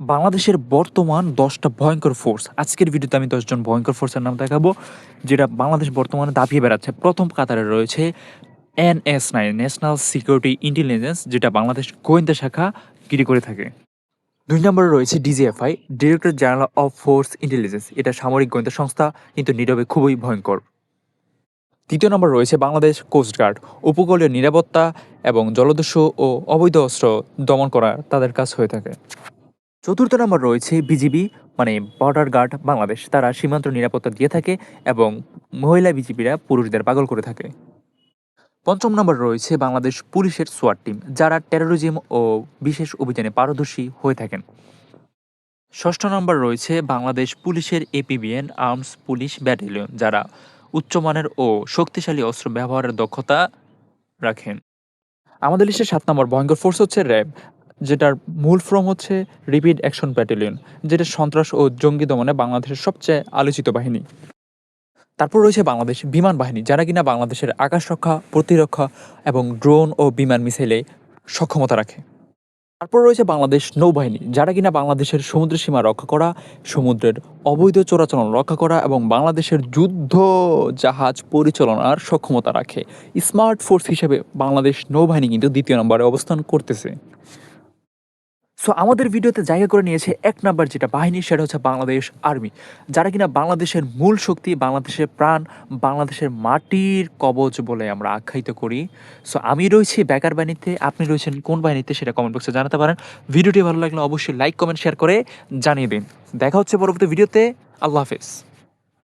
বাংলাদেশের বর্তমান দশটা ভয়ঙ্কর ফোর্স আজকের ভিডিওতে আমি দশজন ভয়ঙ্কর ফোর্সের নাম দেখাবো, যেটা বাংলাদেশ বর্তমানে দাপিয়ে বেড়াচ্ছে। প্রথম কাতারে রয়েছে N S nine national security intelligence যেটা বাংলাদেশ গোয়েন্দা শাখা গিরি করে থাকে। দুই নম্বরে রয়েছে D G F I director general of force intelligence এটা সামরিক গোয়েন্দা সংস্থা, কিন্তু নীরবে খুবই ভয়ঙ্কর। তৃতীয় নম্বর রয়েছে বাংলাদেশ কোস্টগার্ড উপকূলীয় নিরাপত্তা এবং জলদস্যু ও অবৈধ অস্ত্র দমন করা তাদের কাজ হয়ে থাকে। চতুর্থ নম্বর রয়েছে বিজিবি মানে বর্ডার গার্ড বাংলাদেশ। তারা সীমান্ত নিরাপত্তা দিয়ে থাকে এবং মহিলা বিজিবিরা পুরুষদের পাগল করে থাকে। পঞ্চম নম্বর রয়েছে বাংলাদেশ পুলিশের সোয়াট টিম যারা টেরোরিজম ও বিশেষ অভিযানে পারদর্শী হয়ে থাকেন। ষষ্ঠ নম্বর রয়েছে বাংলাদেশ পুলিশের এপিবিএন আর্মস পুলিশ ব্যাটালিয়ন যারা উচ্চমানের ও শক্তিশালী অস্ত্র ব্যবহারের দক্ষতা রাখেন। আমাদের লিস্টে সাত নম্বর ভয়ঙ্কর ফোর্স হচ্ছে র্যাব। যেটার মূল ফর্ম হচ্ছে রিপিড অ্যাকশন ব্যাটালিয়ন যেটা সন্ত্রাস ও জঙ্গি দমনে বাংলাদেশের সবচেয়ে আলোচিত বাহিনী। তারপর রয়েছে বাংলাদেশ বিমান বাহিনী, যারা কিনা বাংলাদেশের আকাশ রক্ষা, প্রতিরক্ষা এবং ড্রোন ও বিমান মিসাইলে সক্ষমতা রাখে। তারপর রয়েছে বাংলাদেশ নৌবাহিনী, যারা কিনা বাংলাদেশের সমুদ্র সীমা রক্ষা করা, সমুদ্রের অবৈধ চোরাচালান রক্ষা করা এবং বাংলাদেশের যুদ্ধ জাহাজ পরিচালনার সক্ষমতা রাখে। স্মার্ট ফোর্স হিসেবে বাংলাদেশ নৌবাহিনী কিন্তু দ্বিতীয় নম্বরে অবস্থান করতেছে। সো আমাদের ভিডিওতে জায়গা করে নিয়েছে এক নাম্বার যেটা বাহিনী, সেটা হচ্ছে বাংলাদেশ আর্মি। যারা কিনা বাংলাদেশের মূল শক্তি, বাংলাদেশের প্রাণ, বাংলাদেশের মাটির কবচ বলে আমরা আখ্যায়িত করি। সো আমি রয়েছি বেকার বাহিনীতে, আপনি রয়েছেন কোন বাহিনীতে সেটা কমেন্ট বক্সে জানাতে পারেন। ভিডিওটি ভালো লাগলে অবশ্যই লাইক কমেন্ট শেয়ার করে জানিয়ে দিন। দেখা হচ্ছে পরবর্তী ভিডিওতে। আল্লাহ হাফেজ।